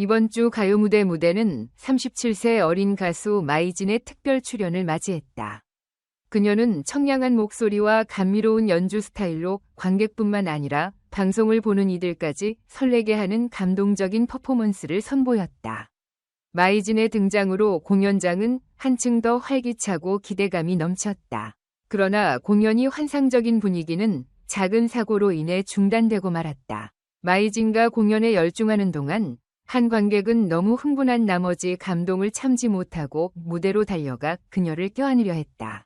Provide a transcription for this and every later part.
이번 주 가요 무대 무대는 37세 어린 가수 마이진의 특별 출연을 맞이했다. 그녀는 청량한 목소리와 감미로운 연주 스타일로 관객뿐만 아니라 방송을 보는 이들까지 설레게 하는 감동적인 퍼포먼스를 선보였다. 마이진의 등장으로 공연장은 한층 더 활기차고 기대감이 넘쳤다. 그러나 공연이 환상적인 분위기는 작은 사고로 인해 중단되고 말았다. 마이진과 공연에 열중하는 동안 한 관객은 너무 흥분한 나머지 감동을 참지 못하고 무대로 달려가 그녀를 껴안으려 했다.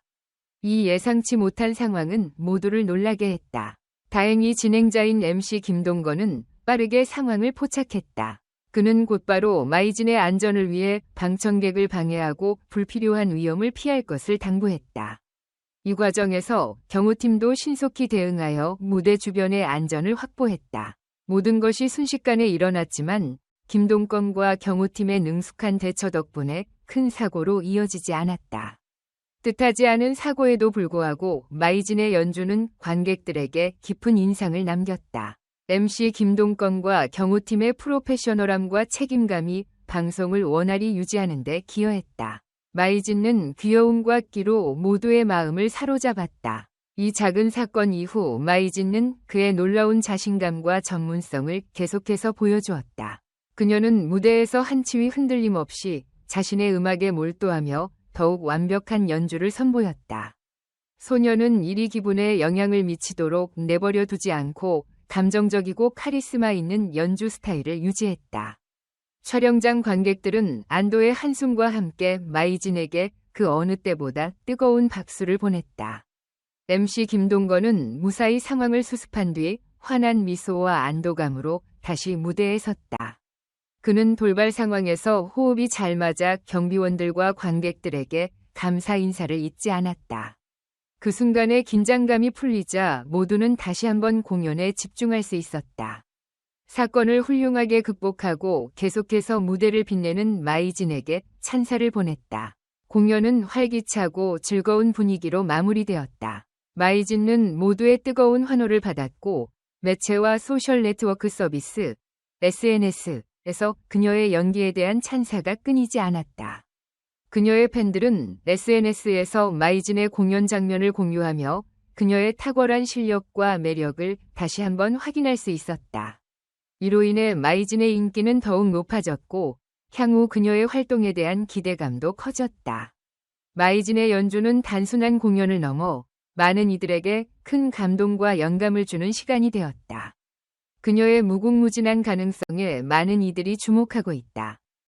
이 예상치 못한 상황은 모두를 놀라게 했다. 다행히 진행자인 MC 김동건은 빠르게 상황을 포착했다. 그는 곧바로 마이진의 안전을 위해 방청객을 방해하고 불필요한 위험을 피할 것을 당부했다. 이 과정에서 경호팀도 신속히 대응하여 무대 주변의 안전을 확보했다. 모든 것이 순식간에 일어났지만 김동건과 경호팀의 능숙한 대처 덕분에 큰 사고로 이어지지 않았다. 뜻하지 않은 사고에도 불구하고 마이진의 연주는 관객들에게 깊은 인상을 남겼다. MC 김동건과 경호팀의 프로페셔널함과 책임감이 방송을 원활히 유지하는 데 기여했다. 마이진은 귀여움과 끼로 모두의 마음을 사로잡았다. 이 작은 사건 이후 마이진은 그의 놀라운 자신감과 전문성을 계속해서 보여주었다. 그녀는 무대에서 한치위 흔들림 없이 자신의 음악에 몰두하며 더욱 완벽한 연주를 선보였다. 소녀는 이리 기분에 영향을 미치도록 내버려 두지 않고 감정적이고 카리스마 있는 연주 스타일을 유지했다. 촬영장 관객들은 안도의 한숨과 함께 마이진에게 그 어느 때보다 뜨거운 박수를 보냈다. MC 김동건은 무사히 상황을 수습한 뒤 환한 미소와 안도감으로 다시 무대에 섰다. 그는 돌발 상황에서 호흡이 잘 맞아 경비원들과 관객들에게 감사 인사를 잊지 않았다. 그 순간에 긴장감이 풀리자 모두는 다시 한번 공연에 집중할 수 있었다. 사건을 훌륭하게 극복하고 계속해서 무대를 빛내는 마이진에게 찬사를 보냈다. 공연은 활기차고 즐거운 분위기로 마무리되었다. 마이진은 모두의 뜨거운 환호를 받았고 매체와 소셜 네트워크 서비스, SNS, 에서 그녀의 연기에 대한 찬사가 끊이지 않았다. 그녀의 팬들은 SNS에서 마이진의 공연 장면을 공유하며 그녀의 탁월한 실력과 매력을 다시 한번 확인할 수 있었다. 이로 인해 마이진의 인기는 더욱 높아졌고 향후 그녀의 활동에 대한 기대감도 커졌다. 마이진의 연주는 단순한 공연을 넘어 많은 이들에게 큰 감동과 영감을 주는 시간이 되었다. 그녀의 무궁무진한 가능성에 많은 이들이 주목하고 있다.